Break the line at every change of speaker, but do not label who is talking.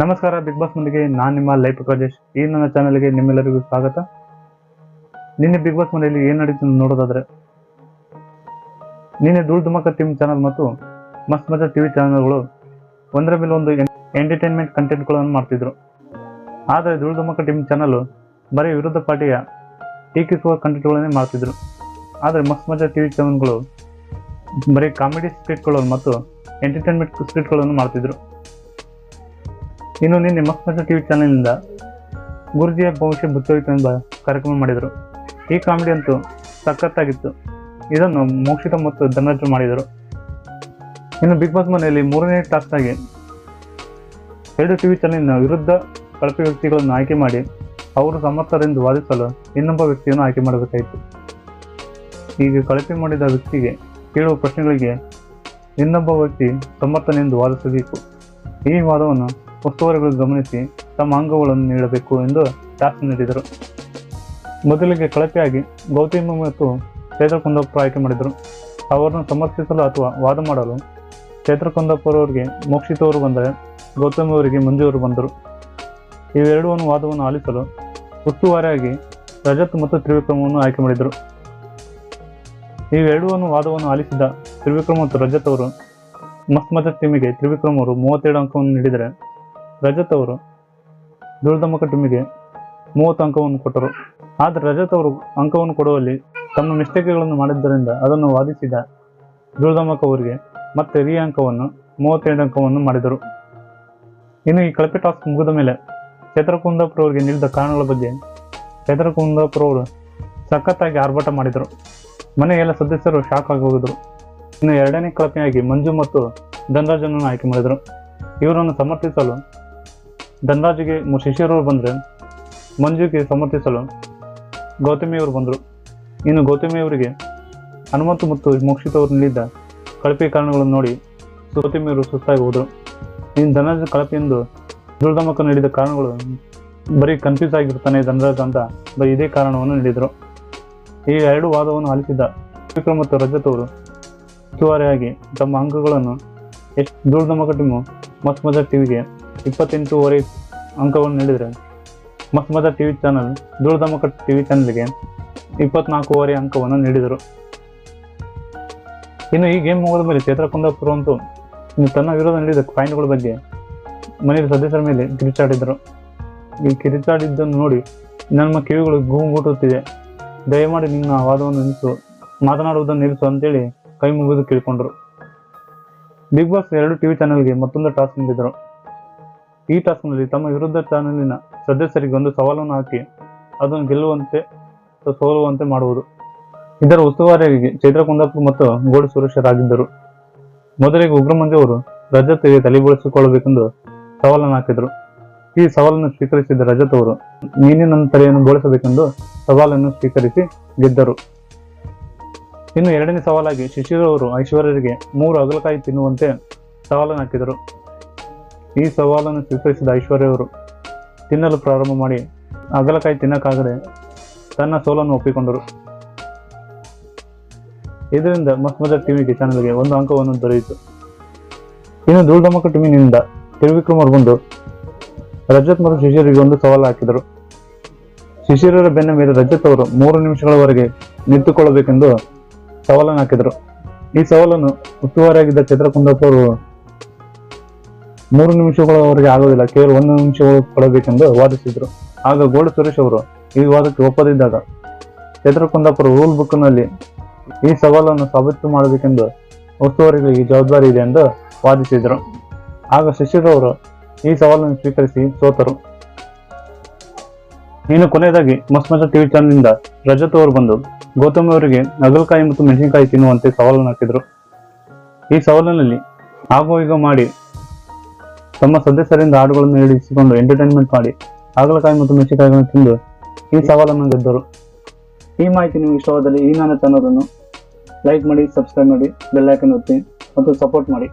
ನಮಸ್ಕಾರ big boss ಮುಂದಿಗೆ. ನಾನು ನಿಮ್ಮ ಲೈಫ್ ರಾಜೇಶ್ ಈ ನನ್ನ ಚಾನಲ್ಗೆ ನಿಮ್ಮೆಲ್ಲರಿಗೂ ಸ್ವಾಗತ. ನಿನ್ನೆ ಬಿಗ್ ಬಾಸ್ ಮನೆಯಲ್ಲಿ ಏನು ನಡೀತು ನೋಡೋದಾದ್ರೆ, ನಿನ್ನೆ ಧೂಳ್ ಧುಮಕ ಟೀಮ್ ಚಾನಲ್ ಮತ್ತು ಮಸ್ತ್ ಮಜಾ ಟಿವಿ ಚಾನಲ್ಗಳು ಒಂದರ ಮೇಲೆ ಒಂದು ಎಂಟರ್ಟೈನ್ಮೆಂಟ್ ಕಂಟೆಂಟ್ಗಳನ್ನು ಮಾಡ್ತಿದ್ರು. ಆದರೆ ಧೂಳ್ ಧುಮಕ ಟೀಮ್ ಚಾನಲ್ ಬರೀ ವಿರುದ್ಧ ಪಾರ್ಟಿಯ ಟೀಕಿಸುವ ಕಂಟೆಂಟ್ಗಳನ್ನೇ ಮಾಡ್ತಿದ್ರು. ಆದರೆ ಮಸ್ತ್ ಮಜಾ ಟಿವಿ ಚಾನಲ್ಗಳು ಬರೀ ಕಾಮಿಡಿ ಸ್ಕ್ರಿಪ್ಟ್ಗಳನ್ನು ಮತ್ತು ಎಂಟರ್ಟೈನ್ಮೆಂಟ್ ಸ್ಕ್ರಿಪ್ಟ್ಗಳನ್ನು ಮಾಡ್ತಿದ್ರು. ಇನ್ನು ನಿನ್ನೆ ಮಕ್ಕಳ ಟಿವಿ ಚಾನೆಲ್ನಿಂದ ಗುರುಜಿಯ ಭವಿಷ್ಯ ಬುತ್ತೋಯ್ತು ಎಂಬ ಕಾರ್ಯಕ್ರಮ ಮಾಡಿದರು. ಈ ಕಾಮಿಡಿ ಅಂತೂ ಸಖತ್ತಾಗಿತ್ತು. ಇದನ್ನು ಮೋಕ್ಷಿತ ಮತ್ತು ಧನರಾಜು ಮಾಡಿದರು. ಇನ್ನು ಬಿಗ್ ಬಾಸ್ ಮನೆಯಲ್ಲಿ ಮೂರನೇ ಟಾಸ್ಕ್ ಎರಡು ಟಿವಿ ಚಾನೆಲ್ನ ವಿರುದ್ಧ ಕಳಪೆ ವ್ಯಕ್ತಿಗಳನ್ನು ಆಯ್ಕೆ ಮಾಡಿ ಅವರು ಸಮರ್ಥರೆಂದು ವಾದಿಸಲು ಇನ್ನೊಬ್ಬ ವ್ಯಕ್ತಿಯನ್ನು ಆಯ್ಕೆ ಮಾಡಬೇಕಾಯಿತು. ಈಗ ಕಳಪೆ ಮಾಡಿದ ವ್ಯಕ್ತಿಗೆ ಕೇಳುವ ಪ್ರಶ್ನೆಗಳಿಗೆ ಇನ್ನೊಬ್ಬ ವ್ಯಕ್ತಿ ಸಮರ್ಥನೆಂದು ವಾದಿಸಬೇಕು. ಈ ವಾದವನ್ನು ಉಸ್ತುವಾರಿಗಳು ಗಮನಿಸಿ ತಮ್ಮ ಅಂಗಗಳನ್ನು ನೀಡಬೇಕು ಎಂದು ಟಾಸ್ಕ್ ನೀಡಿದರು. ಮೊದಲಿಗೆ ಕಳಪೆಯಾಗಿ ಗೌತಮ ಮತ್ತು ಚೈತ್ರ ಕುಂದಪ್ಪ ಆಯ್ಕೆ ಮಾಡಿದರು. ಅವರನ್ನು ಸಮರ್ಥಿಸಲು ಅಥವಾ ವಾದ ಮಾಡಲು ಚೈತ್ರ ಕುಂದಪ್ಪರವರಿಗೆ ಮೋಕ್ಷಿತವರು ಮೋಕ್ಷಿತ್ ಬಂದರೆ ಗೌತಮ ಅವರಿಗೆ ಮಂಜು ಅವರು ಬಂದರು. ಇವೆರಡೂ ವಾದವನ್ನು ಆಲಿಸಲು ಉಸ್ತುವಾರಿಯಾಗಿ ರಜತ್ ಮತ್ತು ತ್ರಿವಿಕ್ರಮವನ್ನು ಆಯ್ಕೆ ಮಾಡಿದರು. ಇವೆರಡೂ ವಾದವನ್ನು ಆಲಿಸಿದ ತ್ರಿವಿಕ್ರಮ ಮತ್ತು ರಜತ್ ಅವರು ಮಸ್ತ್ ಟೀಮಿಗೆ ತ್ರಿವಿಕ್ರಮ್ ಅವರು ಮೂವತ್ತೇಳು ಅಂಕವನ್ನು ನೀಡಿದರೆ ರಜತ್ ಅವರು ದುರ್ದಮ್ಮ ಟೀಮಿಗೆ ಮೂವತ್ತು ಅಂಕವನ್ನು ಕೊಟ್ಟರು. ಆದರೆ ರಜತ್ ಅವರು ಅಂಕವನ್ನು ಕೊಡುವಲ್ಲಿ ತಮ್ಮ ಮಿಸ್ಟೇಕ್ಗಳನ್ನು ಮಾಡಿದ್ದರಿಂದ ಅದನ್ನು ವಾದಿಸಿದ ದುರ್ದಮಕ ಅವರಿಗೆ ಮತ್ತೆ ರಿ ಅಂಕವನ್ನು, ಮೂವತ್ತೆರಡು ಅಂಕವನ್ನು ಮಾಡಿದರು. ಇನ್ನು ಈ ಕಳಪೆ ಟಾಸ್ಕ್ ಮುಗಿದ ಮೇಲೆ ಚೇತರ ಕುಂದಾಪುರ ಅವರಿಗೆ ನೀಡಿದ ಕಾರಣಗಳ ಬಗ್ಗೆ ಚೇತರ ಕುಂದಾಪುರ ಅವರು ಸಖತ್ತಾಗಿ ಆರ್ಭಟ ಮಾಡಿದರು. ಮನೆಯ ಎಲ್ಲ ಸದಸ್ಯರು ಶಾಕ್ ಆಗಿ ಹೋಗಿದ್ರು ಇನ್ನು ಎರಡನೇ ಕಳಪೆಯಾಗಿ ಮಂಜು ಮತ್ತು ಧನರಾಜನನ್ನು ಆಯ್ಕೆ ಮಾಡಿದರು. ಇವರನ್ನು ಸಮರ್ಥಿಸಲು ಧನರಾಜ್ಗೆ ಶಿಶಿರವರು ಬಂದರೆ ಮಂಜುಗೆ ಸಮರ್ಥಿಸಲು ಗೌತಮಿಯವರು ಬಂದರು. ಇನ್ನು ಗೌತಮಿಯವರಿಗೆ ಹನುಮಂತು ಮತ್ತು ಮೋಕ್ಷಿತವರು ನೀಡಿದ್ದ ಕಳಪೆ ಕಾರಣಗಳನ್ನು ನೋಡಿ ಗೌತಮಿಯವರು ಸುಸ್ತಾಗಿ ಹೋದರು. ಇನ್ನು ಧನರಾಜ್ ಕಳಪೆ ಎಂದು ದುರ್ದಮಕ ನೀಡಿದ ಕಾರಣಗಳು ಬರೀ ಕನ್ಫ್ಯೂಸ್ ಆಗಿರ್ತಾನೆ ಧನರಾಜ್ ಅಂತ ಬರೀ ಇದೇ ಕಾರಣವನ್ನು ನೀಡಿದರು. ಈ ಎರಡು ವಾದವನ್ನು ಆಲಿಸಿದ ವಿಕ್ರಮ್ ಮತ್ತು ರಜತ್ ಅವರು ಸುವಾರಿಯಾಗಿ ತಮ್ಮ ಅಂಕಗಳನ್ನು ಎಷ್ಟು ದುರ್ದಮಕ ಟೀಮು ಮಸ್ತ್ ಟಿವಿಗೆ ಇಪ್ಪತ್ತೆಂಟೂವರೆ ಅಂಕವನ್ನು ನೀಡಿದರೆ ಮಸ್ತ್ ಮಜಾ ಟಿವಿ ಚಾನಲ್, ದುರ್ದಮಕ ಟಿವಿ ಚಾನಲ್ಗೆ ಇಪ್ಪತ್ನಾಲ್ಕೂವರೆ ಅಂಕವನ್ನು ನೀಡಿದರು. ಇನ್ನು ಈ ಗೇಮ್ ಮುಗಿದ ಮೇಲೆ ಚೇತ್ರ ಕುಂದಾಪುರ ಅಂತೂ ತನ್ನ ವಿರೋಧ ನೀಡಿದ ಪಾಯಿಂಟ್ಗಳ ಬಗ್ಗೆ ಮನೆಯ ಸದಸ್ಯರ ಮೇಲೆ ಕಿರಿಚಾಡಿದರು. ಈ ಕಿರಿಚಾಡಿದ್ದನ್ನು ನೋಡಿ ನಮ್ಮ ಕಿವಿಗಳು ಗೂಗುಟ್ಟುತ್ತಿದೆ ದಯಮಾಡಿ ನಿನ್ನ ವಾದವನ್ನು ನಿಲ್ಲಿಸು, ಮಾತನಾಡುವುದನ್ನು ನಿಲ್ಲಿಸು ಅಂತೇಳಿ ಕೈ ಮುಗಿದು ಕೇಳಿಕೊಂಡರು. ಬಿಗ್ ಬಾಸ್ ಎರಡು ಟಿವಿ ಚಾನೆಲ್ಗೆ ಮತ್ತೊಂದು ಟಾಸ್ಕ್ ನೀಡಿದರು. ಈ ಟಾಸ್ಕ್ನಲ್ಲಿ ತಮ್ಮ ವಿರುದ್ಧ ಚಾನಲಿನ ಸದಸ್ಯರಿಗೆ ಒಂದು ಸವಾಲನ್ನು ಹಾಕಿ, ಅದನ್ನು ಗೆಲ್ಲುವಂತೆ, ಸೋಲುವಂತೆ ಮಾಡುವುದು. ಇದರ ಉಸ್ತುವಾರಿಯಾಗಿ ಚೈತ್ರ ಕುಂದಾಪುರ್ ಮತ್ತು ಗೋಡು ಸುರೇಶರಾಗಿದ್ದರು. ಮೊದಲಿಗೆ ಉಗ್ರಮಂಜು ಅವರು ರಜತ್ಗೆ ತಲೆಬೋಳಿಸಿಕೊಳ್ಳಬೇಕೆಂದು ಸವಾಲನ್ನು ಹಾಕಿದರು. ಈ ಸವಾಲನ್ನು ಸ್ವೀಕರಿಸಿದ ರಜತ್ ಅವರು ನೀನೇ ನನ್ನ ತಲೆಯನ್ನು ಬೋಳಿಸಬೇಕೆಂದು ಸವಾಲನ್ನು ಸ್ವೀಕರಿಸಿ ಗೆದ್ದರು. ಇನ್ನು ಎರಡನೇ ಸವಾಲಾಗಿ ಶಿಶಿರ್ ಅವರು ಐಶ್ವರ್ಯರಿಗೆ ಮೂರು ಅಗಲಕಾಯಿ ತಿನ್ನುವಂತೆ ಸವಾಲನ್ನು ಹಾಕಿದರು. ಈ ಸವಾಲನ್ನು ಸ್ವೀಕರಿಸಿದ ಐಶ್ವರ್ಯವರು ತಿನ್ನಲು ಪ್ರಾರಂಭ ಮಾಡಿ ಅಗಲಕಾಯಿ ತಿನ್ನಕ್ಕಾಗದೆ ತನ್ನ ಸೋಲನ್ನು ಒಪ್ಪಿಕೊಂಡರು. ಇದರಿಂದ ಮಸ್ತ್ ಮಜಾ ಟಿವಿಗೆ ಚಾನಲ್ಗೆ ಒಂದು ಅಂಕವನ್ನು ದೊರೆಯಿತು. ಇನ್ನು ಧೂಳ್ಧಮಕ ಟಿವಿನಿಂದ ಅವರು ಬಂದು ರಜತ್ ಮತ್ತು ಶಿಶಿರಿಗೆ ಒಂದು ಸವಾಲು ಹಾಕಿದರು. ಶಿಶಿರರ ಬೆನ್ನ ಮೇಲೆ ರಜತ್ ಅವರು ಮೂರು ನಿಮಿಷಗಳವರೆಗೆ ನಿಂತುಕೊಳ್ಳಬೇಕೆಂದು ಸವಾಲನ್ನು ಹಾಕಿದರು. ಈ ಸವಾಲನ್ನು ಉಸ್ತುವಾರಿಯಾಗಿದ್ದ ಚಿತ್ರಕುಂದಪ್ಪ ಅವರು ಮೂರು ನಿಮಿಷಗಳವರೆಗೆ ಆಗೋದಿಲ್ಲ, ಕೇವಲ ಒಂದು ನಿಮಿಷಗಳು ಕೊಡಬೇಕೆಂದು ವಾದಿಸಿದರು. ಆಗ ಗೋಡ ಸುರೇಶ್ ಅವರು ಈ ವಾದಕ್ಕೆ ಒಪ್ಪದಿದ್ದಾಗ ಚಂದ್ರಕುಂದಪುರ ರೂಲ್ ಬುಕ್ನಲ್ಲಿ ಈ ಸವಾಲನ್ನು ಸಾಬೀತು ಮಾಡಬೇಕೆಂದು ಉಸ್ತುವಾರಿಗಳಿಗೆ ಜವಾಬ್ದಾರಿ ಇದೆ ಎಂದು ವಾದಿಸಿದರು. ಆಗ ಶಶಿರವರು ಈ ಸವಾಲನ್ನು ಸ್ವೀಕರಿಸಿ ಸೋತರು. ಇನ್ನು ಕೊನೆಯದಾಗಿ ಮಸ್ಮಜ ಮಜಾ ಟಿವಿ ಚಾನಲ್ನಿಂದ ರಜತ್ ಅವರು ಬಂದು ಗೌತಮ್ ಅವರಿಗೆ ನಗಲಕಾಯಿ ಮತ್ತು ಮೆಣಸಿನಕಾಯಿ ತಿನ್ನುವಂತೆ ಸವಾಲನ್ನು ಹಾಕಿದರು. ಈ ಸವಾಲಿನಲ್ಲಿ ಆಗೋ ಈಗ ಮಾಡಿ ತಮ್ಮ ಸದಸ್ಯರಿಂದ ಹಾಡುಗಳನ್ನು ಹೇಳಿಸಿಕೊಂಡು ಎಂಟರ್ಟೈನ್ಮೆಂಟ್ ಮಾಡಿ, ಹಾಗಲಕಾಯಿ ಮತ್ತು ಮೆಣಸಿನಕಾಯಿಗಳನ್ನು ತಿಂದು ಈ ಸವಾಲನ್ನು ಗೆದ್ದರು. ಈ ಮಾಹಿತಿ ನಿಮಗೆ ಇಷ್ಟವಾದಲ್ಲಿ ಈ ನಾನು ಚಾನಲನ್ನು ಲೈಕ್ ಮಾಡಿ ಸಬ್ಸ್ಕ್ರೈಬ್ ಮಾಡಿ ಬೆಲ್ಲೈಕನ್ ಒತ್ತಿ, ಮತ್ತು ಸಪೋರ್ಟ್ ಮಾಡಿ.